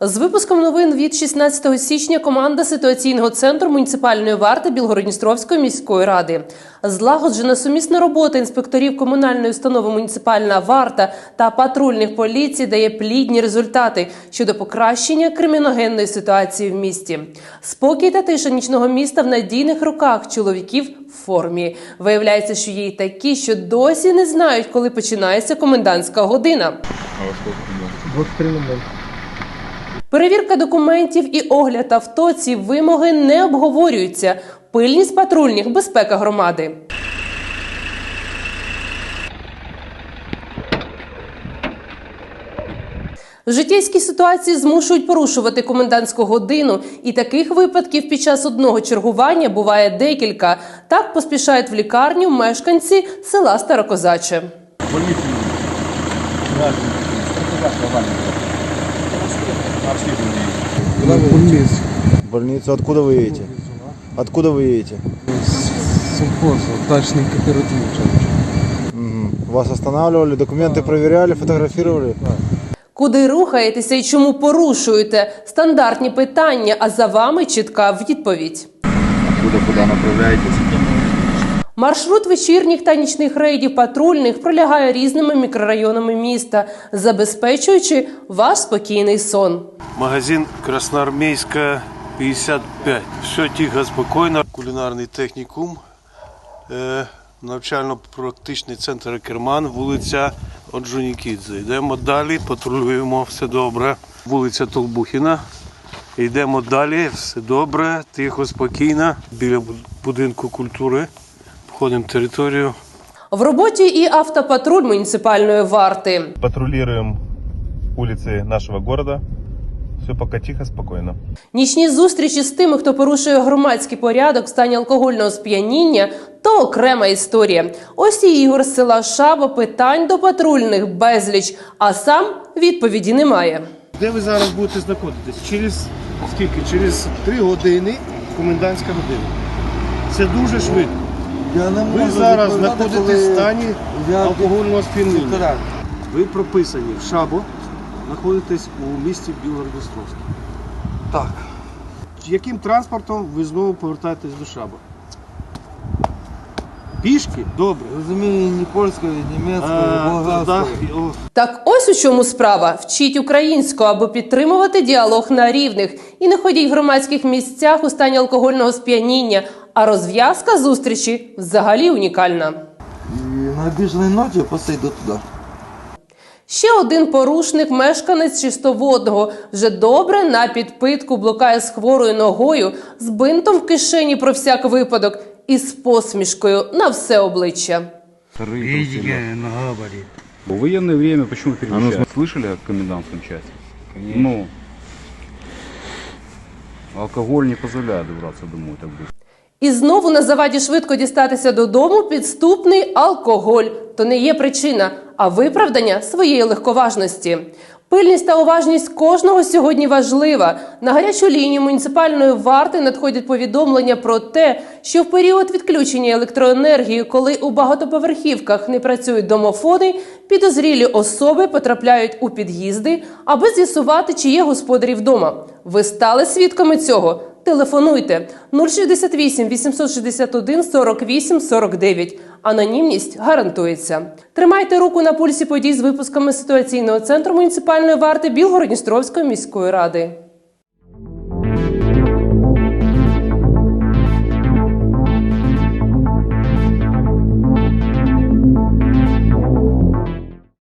З випуском новин від 16 січня команда ситуаційного центру муніципальної варти Білгородністровської міської ради. Злагоджена сумісна робота інспекторів комунальної установи муніципальна варта та патрульних поліцій дає плідні результати щодо покращення криміногенної ситуації в місті. Спокій та тиша нічного міста в надійних руках чоловіків в формі. Виявляється, що є й такі, що досі не знають, коли починається комендантська година. Перевірка документів і огляд авто ці вимоги не обговорюються. Пильність патрульних безпека громади. Життєйські ситуації змушують порушувати комендантську годину, і таких випадків під час одного чергування буває декілька. Так поспішають в лікарню мешканці села Старокозаче. В больницу откуда вы едете? Откуда вы едете? Совхоз, дачний кооператив. Мгм. Вас останавливали, документы проверяли, фотографировали? Куди рухаєтеся і чому порушуєте? Стандартні питання, а за вами чітка відповідь. Откуда куда направляетесь? Маршрут вечірніх та нічних рейдів патрульних пролягає різними мікрорайонами міста, забезпечуючи ваш спокійний сон. Магазин Красноармейская, 55. Все тихо, спокійно. Кулінарний технікум, е, навчально-практичний центр Керман, вулиця Оджонікідзе. Йдемо далі, патрулюємо, все добре. Вулиця Толбухіна. Йдемо далі, все добре, тихо, спокійно. Біля будинку культури. Входимо в територію. В роботі і автопатруль муніципальної варти. патрулируем улицы нашего города. Все пока тихо, спокойно. Нічні зустрічі з тими, хто порушує громадський порядок в стані алкогольного сп'яніння, то окрема історія. Ось і Ігор з села Шабо питань до патрульних безліч, а сам відповіді немає. Де ви зараз будете знаходитись? Через скільки? Через три години комендантська година. Це дуже швидко. Я не Ви зараз знаходитесь в стані алкогольного сп'яніння. Ви прописані в Шабо, знаходитесь у місті Білгород-Дністровськ. Так. Яким транспортом ви знову повертаєтесь до Шаба? Пішки? Добре. Розумію ні польської, ні німецької, А, да, Так ось у чому справа. Вчіть українську, аби підтримувати діалог на рівних. І не ходіть в громадських місцях у стані алкогольного сп'яніння. А розв'язка зустрічі взагалі унікальна. І на обіжній ноті просто йду туди. Ще один порушник, мешканець чистоводного, вже добре на підпитку блукає з хворою ногою, з бинтом в кишені про всяк випадок і з посмішкою на все обличчя. В военное время почему перемещают? Слышали о комендантском часе? Ну, алкоголь не позволяет добраться домой так быстро. І знову на заваді швидко дістатися додому підступний алкоголь. То не є причина, а виправдання своєї легковажності. Пильність та уважність кожного сьогодні важлива. На гарячу лінію муніципальної варти надходять повідомлення про те, що в період відключення електроенергії, коли у багатоповерхівках не працюють домофони, підозрілі особи потрапляють у під'їзди, аби з'ясувати, чи є господарі вдома. Ви стали свідками цього? Телефонуйте 068 861 48 49. Анонімність гарантується. Тримайте руку на пульсі подій з випусками ситуаційного центру муніципальної варти Білгородністровської міської ради.